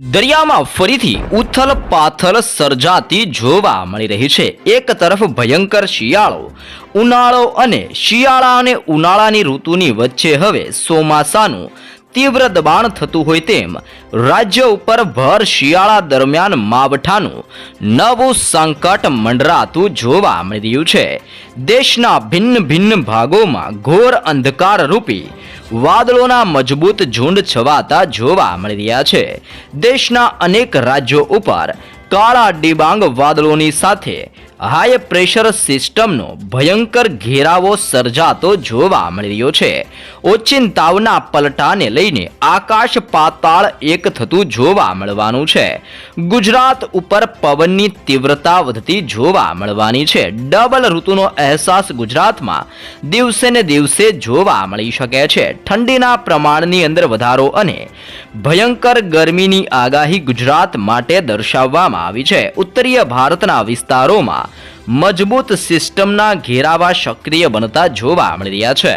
દરિયામાં ફરીથી ઉથલ પાથલ સર્જાતી જોવા મળી રહી છે. એક તરફ ભયંકર શિયાળો, ઉનાળો અને શિયાળા અને ઉનાળાની ઋતુની વચ્ચે હવે ચોમાસાનું તીવ્ર દબાણ થતું હોય તેમ રાજ્ય ઉપર ભર શિયાળા દરમિયાન માવઠાનું નવું સંકટ મંડરાતું જોવા મળી રહ્યું છે. દેશના ભિન્ન ભિન્ન ભાગોમાં ઘોર અંધકાર રૂપી વાદળોના મજબૂત ઝુંડ છવાતા જોવા મળી રહ્યા છે. દેશના અનેક રાજ્યો ઉપર કાળા ડિબાંગ વાદળોની સાથે હાઈ પ્રેશર સિસ્ટમનો ભયંકર ઘેરાવો સર્જાતો જોવા મળી રહ્યો છે. ઓચિંતાવના પલટાને લઈને આકાશ પાતાળ એક થતું જોવા મળવાનું છે. ગુજરાત ઉપર પવનની તીવ્રતા વધતી જોવા મળવાની છે. ડબલ ઋતુનો અહેસાસ ગુજરાતમાં દિવસે ને દિવસે જોવા મળી શકે છે. ઠંડીના પ્રમાણની અંદર વધારો અને ભયંકર ગરમીની આગાહી ગુજરાત માટે દર્શાવવામાં આવી છે. ઉત્તરીય ભારતના વિસ્તારોમાં મજબૂત સિસ્ટમના ઘેરાવા સક્રિય બનતા જોવા મળી રહ્યા છે.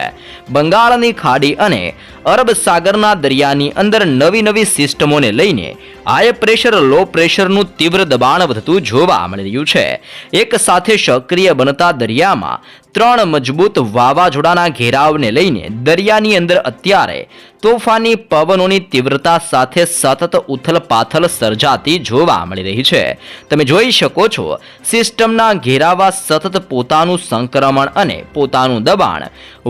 બંગાળની ખાડી અને અરબ સાગરના દરિયાની અંદર નવી નવી સિસ્ટમોને લઈને હાઈ પ્રેશર લો પ્રેશરનું તીવ્ર દબાણ વધતું જોવા મળી રહ્યું છે. એક સાથે સક્રિય બનતા દરિયામાં ત્રણ મજબૂત વાવાઝોડાના ઘેરાવને લઈને દરિયાની અંદર અત્યારે તોફાની પવનોની તીવ્રતા સાથે સતત ઉથલપાથલ સર્જાતી જોવા મળી રહી છે. તમે જોઈ શકો છો, સિસ્ટમના ઘેરાવા સતત પોતાનું સંક્રમણ અને પોતાનું દબાણ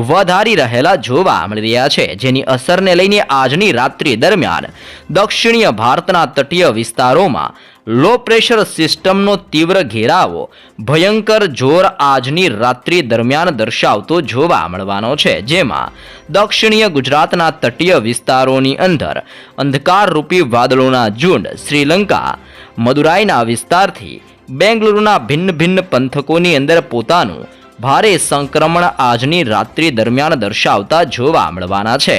વધારી રહેલા જોવા મળી રહ્યા છે, જેની અસરને લઈને આજની રાત્રિ દરમિયાન દક્ષિણીય ભારતના તટીય વિસ્તારોમાં લો પ્રેશર સિસ્ટમનો તીવ્ર ઘેરાવો ભયંકર જોર આજની રાત્રિ દરમિયાન દર્શાવતો જોવા મળવાનો છે, જેમાં દક્ષિણીય ગુજરાતના તટીય વિસ્તારોની અંદર અંધકારરૂપી વાદળોના ઝુંડ શ્રીલંકા, મદુરાઈના વિસ્તારથી બેંગલુરુના ભિન્ન ભિન્ન પંથકોની અંદર પોતાનું ભારે સંક્રમણ આજની રાત્રિ દરમિયાન દર્શાવતા જોવા મળવાના છે.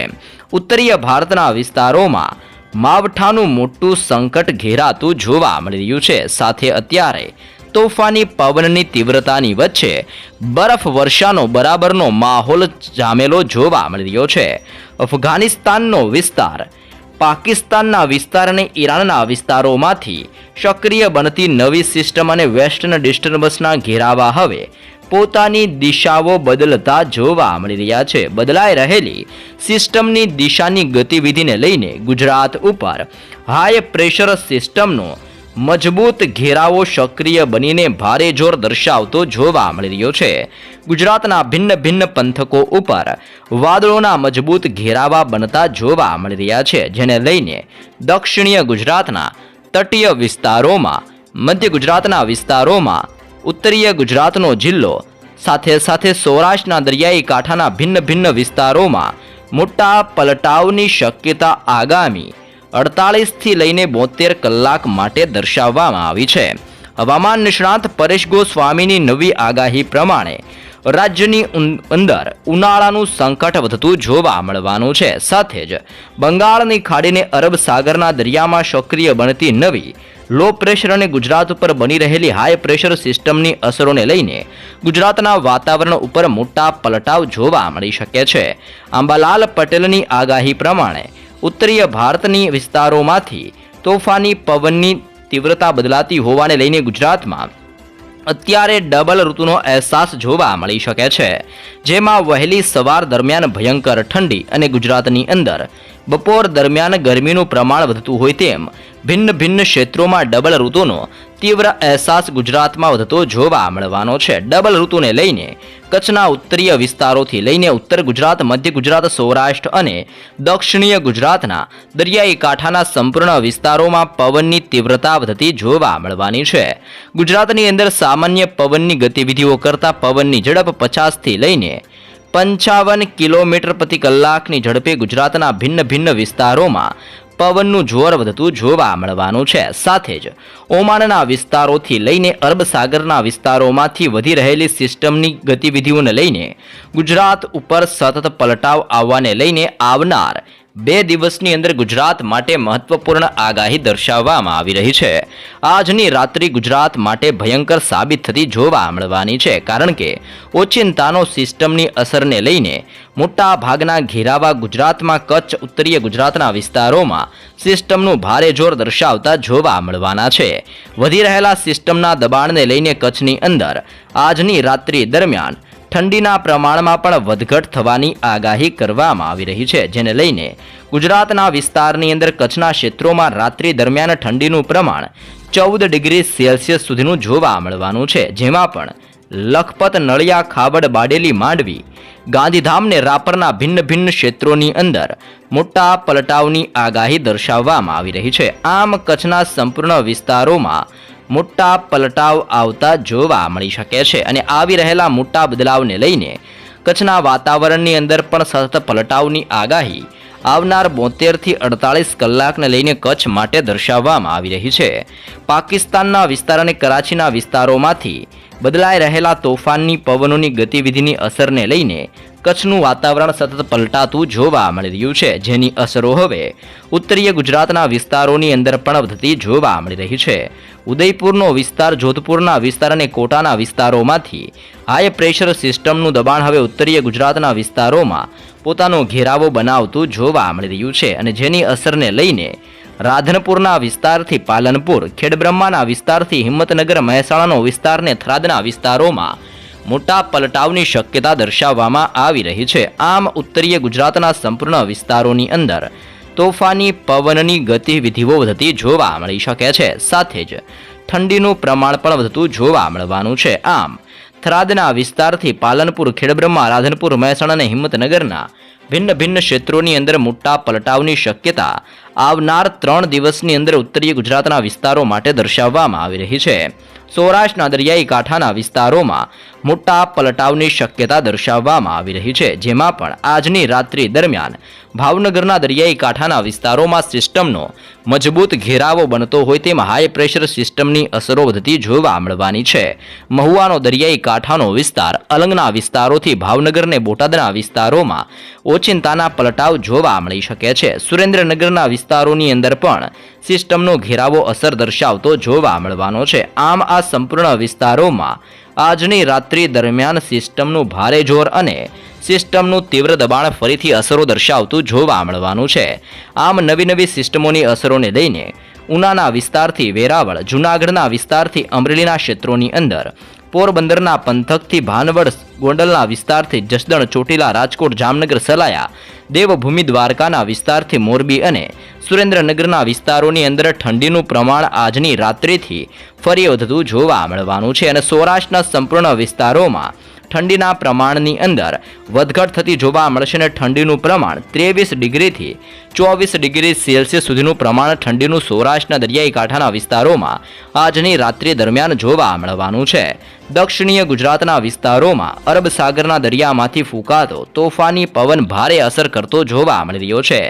ઉત્તરીય ભારતના વિસ્તારોમાં માવઠાનું મોટું સંકટ ઘેરાતું જોવા મળી રહ્યું છે. સાથે અત્યારે તોફાની પવનની તીવ્રતાની વચ્ચે બરફ વર્ષાનો બરાબરનો માહોલ જામેલો જોવા મળી રહ્યો છે. અફઘાનિસ્તાનનો વિસ્તાર. પાકિસ્તાનના વિસ્તાર અને ઈરાનના વિસ્તારોમાંથી સક્રિય બનતી નવી સિસ્ટમ અને વેસ્ટર્ન ડિસ્ટર્બન્સના ઘેરાવા હવે પોતાની દિશાઓ બદલતા જોવા મળી રહ્યા છે. બદલાઈ રહેલી સિસ્ટમની દિશાની ગતિવિધિને લઈને ગુજરાત ઉપર હાઈ પ્રેશર સિસ્ટમનો મજબૂત ઘેરાવો સક્રિય બનીને ભારે જોર દર્શાવતો જોવા મળી રહ્યો છે. ગુજરાતના ભિન્ન ભિન્ન પંથકો ઉપર વાદળોના મજબૂત ઘેરાવા બનતા જોવા મળી રહ્યા છે, જેને લઈને દક્ષિણીય ગુજરાતના તટીય વિસ્તારોમાં, મધ્ય ગુજરાતના વિસ્તારોમાં, ઉત્તરીય ગુજરાતનો જિલ્લો, સાથે સાથે સૌરાષ્ટ્રના દરિયાઈ કાંઠાના ભિન્ન ભિન્ન વિસ્તારોમાં મોટા પલટાવની શક્યતા આગામી અડતાલીસથી લઈને બોતેર કલાક માટે દર્શાવવામાં આવી છે. હવામાન નિષ્ણાત પરેશ ગોસ્વામીની નવી આગાહી પ્રમાણે રાજ્યની અંદર ઉનાળાનું સંકટ વધતું જોવા મળવાનું છે. સાથે જ બંગાળની ખાડીને અરબ સાગરના દરિયામાં સક્રિય બનતી નવી લો પ્રેશર અને ગુજરાત ઉપર બની રહેલી હાઈ પ્રેશર સિસ્ટમની અસરોને લઈને ગુજરાતના વાતાવરણ ઉપર મોટા પલટાવ જોવા મળી શકે છે. આંબાલાલ પટેલની આગાહી પ્રમાણે ઉત્તરીય ભારતની વિસ્તારોમાંથી તોફાની પવનની તીવ્રતા બદલાતી હોવાને લઈને ગુજરાતમાં અત્યારે ડબલ ઋતુનો અહેસાસ જોવા મળી શકે છે. જેમાં વહેલી સવાર દરમિયાન ભયંકર ઠંડી અને ગુજરાતની અંદર બપોર દરમિયાન ગરમીનું પ્રમાણ વધતું હોય તેમ ભિન્ન ભિન્ન ક્ષેત્રોમાં ડબલ ઋતુનો તીવ્ર અહેસાસ ગુજરાતમાં વધતો જોવા મળવાનો છે. ડબલ ઋતુને લઈને કચ્છના ઉત્તરીય વિસ્તારોથી લઈને ઉત્તર ગુજરાત, મધ્ય ગુજરાત, સૌરાષ્ટ્ર અને દક્ષિણીય ગુજરાતના દરિયાઈ કાંઠાના સંપૂર્ણ વિસ્તારોમાં પવનની તીવ્રતા વધતી જોવા મળવાની છે. ગુજરાતની અંદર સામાન્ય પવનની ગતિવિધિઓ કરતાં પવનની ઝડપ પચાસથી લઈને પંચાવન કિલોમીટર પ્રતિ કલાકની ઝડપે ગુજરાતના ભિન્ન ભિન્ન વિસ્તારોમાં પવનનું જોર વધતું જોવા મળવાનું છે. સાથે જ ઓમાનના વિસ્તારોથી લઈને અરબ સાગરના વિસ્તારોમાંથી વધી રહેલી સિસ્ટમની ગતિવિધિઓને લઈને ગુજરાત ઉપર સતત પલટાવ આવવાને લઈને આવનાર બે દિવસની અંદર ગુજરાત માટે મહત્વપૂર્ણ આગાહી દર્શાવવામાં આવી રહી છે. આજની રાત્રિ ગુજરાત માટે ભયંકર સાબિત થતી જોવા મળવાની છે, કારણ કે ઓચિંતાનો સિસ્ટમની અસરને લઈને મોટા ભાગના ઘેરાવા ગુજરાતમાં કચ્છ, ઉત્તરીય ગુજરાતના વિસ્તારોમાં સિસ્ટમનું ભારે જોર દર્શાવતા જોવા મળવાના છે. વધી રહેલા સિસ્ટમના દબાણને લઈને કચ્છની અંદર આજની રાત્રિ દરમિયાન ઠંડીના પ્રમાણમાં પણ વધઘટ થવાની આગાહી કરવામાં આવી રહી છે, જેને લઈને ગુજરાતના વિસ્તારની અંદર કચ્છના ક્ષેત્રોમાં રાત્રિ દરમિયાન ઠંડીનું પ્રમાણ ચૌદ ડિગ્રી સેલ્સિયસ સુધીનું જોવા મળવાનું છે, જેમાં પણ લખપત, નળિયા ખાબડ બાડેલી, માંડવી, ગાંધીધામને રાપરના ભિન્ન ભિન્ન ક્ષેત્રોની અંદર મોટા પલટાવની આગાહી દર્શાવવામાં આવી રહી છે. આમ કચ્છના સંપૂર્ણ વિસ્તારોમાં મોટા પલટાવ આવતા જોવા મળી શકે છે અને આવી રહેલા મોટા બદલાવને લઈને કચ્છના વાતાવરણની અંદર પણ સતત પલટાવની આગાહી આવનાર બોતેરથી અડતાલીસ કલાકને લઈને કચ્છ માટે દર્શાવવામાં આવી રહી છે. પાકિસ્તાનના વિસ્તાર અને કરાચીના વિસ્તારોમાંથી બદલાઈ રહેલા તોફાનની, પવનોની ગતિવિધિની અસરને લઈને કચ્છનું વાતાવરણ સતત પલટાતું જોવા મળી રહ્યું છે, જેની અસરો હવે ઉત્તરીય ગુજરાતના વિસ્તારોની અંદર પણ વધતી જોવા મળી રહી છે. ઉદયપુરનો વિસ્તાર, જોધપુરના વિસ્તાર અને કોટાના વિસ્તારોમાંથી હાઈ પ્રેશર સિસ્ટમનું દબાણ હવે ઉત્તરીય ગુજરાતના વિસ્તારોમાં પોતાનો ઘેરાવો બનાવતું જોવા મળી રહ્યું છે અને જેની અસરને લઈને રાધનપુરના વિસ્તારથી પાલનપુર, ખેડબ્રહ્માના વિસ્તારથી હિંમતનગર, મહેસાણાનો વિસ્તાર ને થરાદના વિસ્તારોમાં મોટા પલટાવની શક્યતા દર્શાવવામાં આવી રહી છે. આમ, ઉત્તરીય ગુજરાતના સંપૂર્ણ વિસ્તારોની અંદર તોફાની પવનની ગતિવિધિઓ વધતી જોવા મળી શકે છે. સાથે જ ઠંડીનું પ્રમાણ પણ વધતું જોવા મળવાનું છે. આમ, થરાદના વિસ્તારથી પાલનપુર, ખેડબ્રહ્મા રાધનપુર મહેસાણા અને હિંમતનગરના ભિન્ન ભિન્ન ક્ષેત્રોની અંદર મોટા પલટાવની શક્યતા આવનાર ત્રણ દિવસની અંદર ઉત્તરીય ગુજરાતના વિસ્તારો માટે દર્શાવવામાં આવી રહી છે. સૌરાષ્ટ્રના દરિયાઈ કાંઠાના વિસ્તારોમાં મોટા પલટાવની શક્યતા દર્શાવવામાં આવી રહી છે, જેમાં પણ આજની રાત્રિ દરમિયાન ભાવનગરના દરિયાઈ કાંઠાના વિસ્તારોમાં સિસ્ટમનો મજબૂત ઘેરાવો બનતો હોય તેમ હાઈ પ્રેશર સિસ્ટમની અસરો વધતી જોવા મળવાની છે. મહુવાનો દરિયાઈ કાંઠાનો વિસ્તાર અલંગના વિસ્તારોથી ભાવનગરને બોટાદના વિસ્તારોમાં ઓચિંતાના પલટાવ જોવા મળી શકે છે. સુરેન્દ્રનગરના વિસ્તારોની અંદર પણ સિસ્ટમનો ઘેરાવો અસર દર્શાવતો જોવા મળવાનો છે. આમ આ સંપૂર્ણ વિસ્તારોમાં આજની રાત્રિ દરમિયાન સિસ્ટમનું ભારે જોર અને સિસ્ટમનું તીવ્ર દબાણ ફરીથી અસરો દર્શાવતું જોવા મળવાનું છે. આમ નવી નવી સિસ્ટમોની અસરોને લઈને ઉનાના વિસ્તારથી વેરાવળ, જૂનાગઢના વિસ્તારથી અમરેલીના ક્ષેત્રોની અંદર પોરબંદરના પંથકથી ભાનવડ ગોંડલના વિસ્તારથી જસદણ, ચોટીલા, રાજકોટ, જામનગર, સલાયા, દેવભૂમિ, દ્વારકાના વિસ્તારથી મોરબી અને સુરેન્દ્રનગરના વિસ્તારોની અંદર ઠંડીનું પ્રમાણ આજની રાત્રિથી ફરી વધતું જોવા મળવાનું છે. અને સૌરાષ્ટ્રના સંપૂર્ણ વિસ્તારોમાં ઠંડીના પ્રમાણની અંદર વધઘટ થતી જોવા મળશે અને ઠંડીનું પ્રમાણ ત્રેવીસ ડિગ્રીથી ચોવીસ ડિગ્રી સેલ્સિયસ સુધીનું પ્રમાણ ઠંડીનું સૌરાષ્ટ્રના દરિયાઈ કાંઠાના વિસ્તારોમાં આજની રાત્રિ દરમિયાન જોવા મળવાનું છે. દક્ષિણીય ગુજરાતના વિસ્તારોમાં અરબ સાગરના દરિયામાંથી ફૂંકાતો તોફાની પવન ભારે અસર કરતો જોવા મળી રહ્યો છે.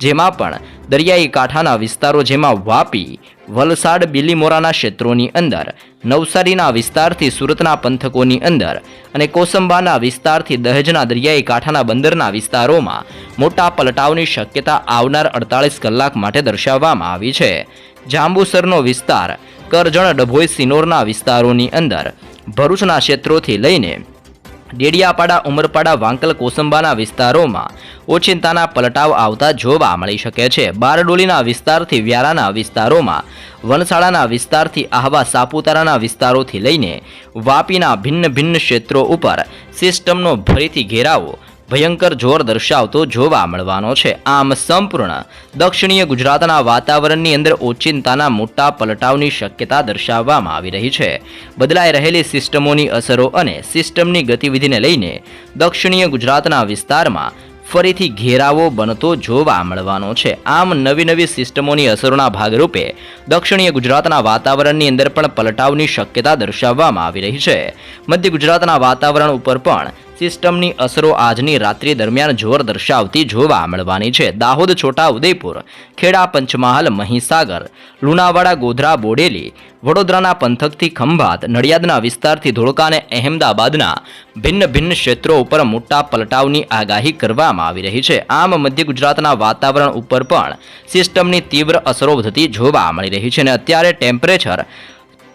જેમાં પણ દરિયાઈ કાંઠાના વિસ્તારો જેમાં વાપી વલસાડ, બિલીમોરાના ક્ષેત્રોની અંદર, નવસારીના વિસ્તારથી સુરતના પંથકોની અંદર અને કોસંબાના વિસ્તારથી દહેજના દરિયાઈ કાંઠાના બંદરના વિસ્તારોમાં મોટા પલટાવની શક્યતા આવનાર અડતાલીસ કલાક માટે દર્શાવવામાં આવી છે. જાંબુસરનો વિસ્તાર, કરજણ ડભોઈ સિનોરના વિસ્તારોની અંદર, ભરૂચના ક્ષેત્રોથી લઈને ડેડિયાપાડા, ઉમરપાડા, વાંકલ, કોસંબાના વિસ્તારોમાં ઓચિંતાના પલટાવ આવતા જોવા મળી શકે છે. બારડોલીના વિસ્તારથી વ્યારાના વિસ્તારોમાં વનસાળાના વિસ્તારથી આહવા સાપુતારાના વિસ્તારોથી લઈને વાપીના ભિન્ન ભિન્ન ક્ષેત્રો ઉપર સિસ્ટમનો ફરીથી ઘેરાવો ભયંકર જોર દર્શાવતો જોવા મળવાનો છે. આમ સંપૂર્ણ દક્ષિણીય ગુજરાતના વાતાવરણની અંદર ઓચિંતાના મોટા પલટાવની શક્યતા દર્શાવવામાં આવી રહી છે. બદલાઈ રહેલી સિસ્ટમોની અસરો અને સિસ્ટમની ગતિવિધિને લઈને દક્ષિણીય ગુજરાતના વિસ્તારમાં ફરીથી ઘેરાવો બનતો જોવા મળવાનો છે. આમ નવી નવી સિસ્ટમોની અસરોના ભાગરૂપે દક્ષિણીય ગુજરાતના વાતાવરણની અંદર પણ પલટાવની શક્યતા દર્શાવવામાં આવી રહી છે. મધ્ય ગુજરાતના વાતાવરણ ઉપર પણ સિસ્ટમની અસરો આજની રાત્રિ દરમિયાન જોર દર્શાવતી જોવા મળવાની છે. દાહોદ છોટા ઉદયપુર ખેડા, પંચમહાલ, મહીસાગર, લુણાવાડા, ગોધરા, બોડેલી, વડોદરાના પંથકથી ખંભાત, નડિયાદના વિસ્તારથી ધોળકા અને અહેમદાબાદના ભિન્ન ભિન્ન ક્ષેત્રો ઉપર મોટા પલટાવની આગાહી કરવામાં આવી રહી છે. આમ, મધ્ય ગુજરાતના વાતાવરણ ઉપર પણ સિસ્ટમની તીવ્ર અસરો વધતી જોવા મળી રહી છે અને અત્યારે ટેમ્પરેચર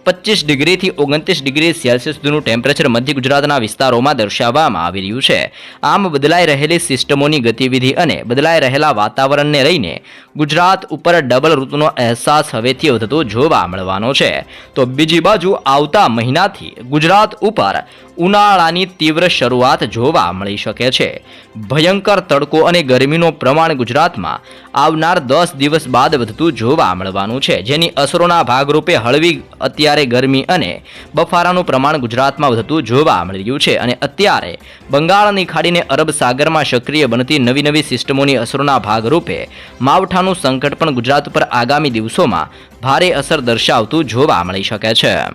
પચીસ ડિગ્રીથી ઓગણત્રીસ ડિગ્રી સેલ્સિયસ સુધીનું ટેમ્પરેચર મધ્ય ગુજરાતના વિસ્તારોમાં દર્શાવવામાં આવી રહ્યું છે. આમ બદલાઈ રહેલી સિસ્ટમોની ગતિવિધિ અને બદલાઈ રહેલા વાતાવરણને લઈને ગુજરાત ઉપર ડબલ ઋતુનો અહેસાસ હવેથી થતો જોવા મળવાનો છે. તો બીજી બાજુ આવતા મહિનાથી ગુજરાત ઉપર ઉનાળાની તીવ્ર શરૂઆત જોવા મળી શકે છે. ભયંકર તડકો અને ગરમીનું પ્રમાણ ગુજરાતમાં આવનાર દસ દિવસ બાદ વધતું જોવા મળવાનું છે. જેની અસરોના ભાગરૂપે હળવી અત્યારે ગરમી અને બફારાનું પ્રમાણ ગુજરાતમાં વધતું જોવા મળી રહ્યું છે. અને અત્યારે બંગાળની ખાડીને અરબ સાગરમાં સક્રિય બનતી નવી નવી સિસ્ટમોની અસરોના ભાગરૂપે માવઠાનું સંકટ પણ ગુજરાત પર આગામી દિવસોમાં ભારે અસર દર્શાવતું જોવા મળી શકે છે.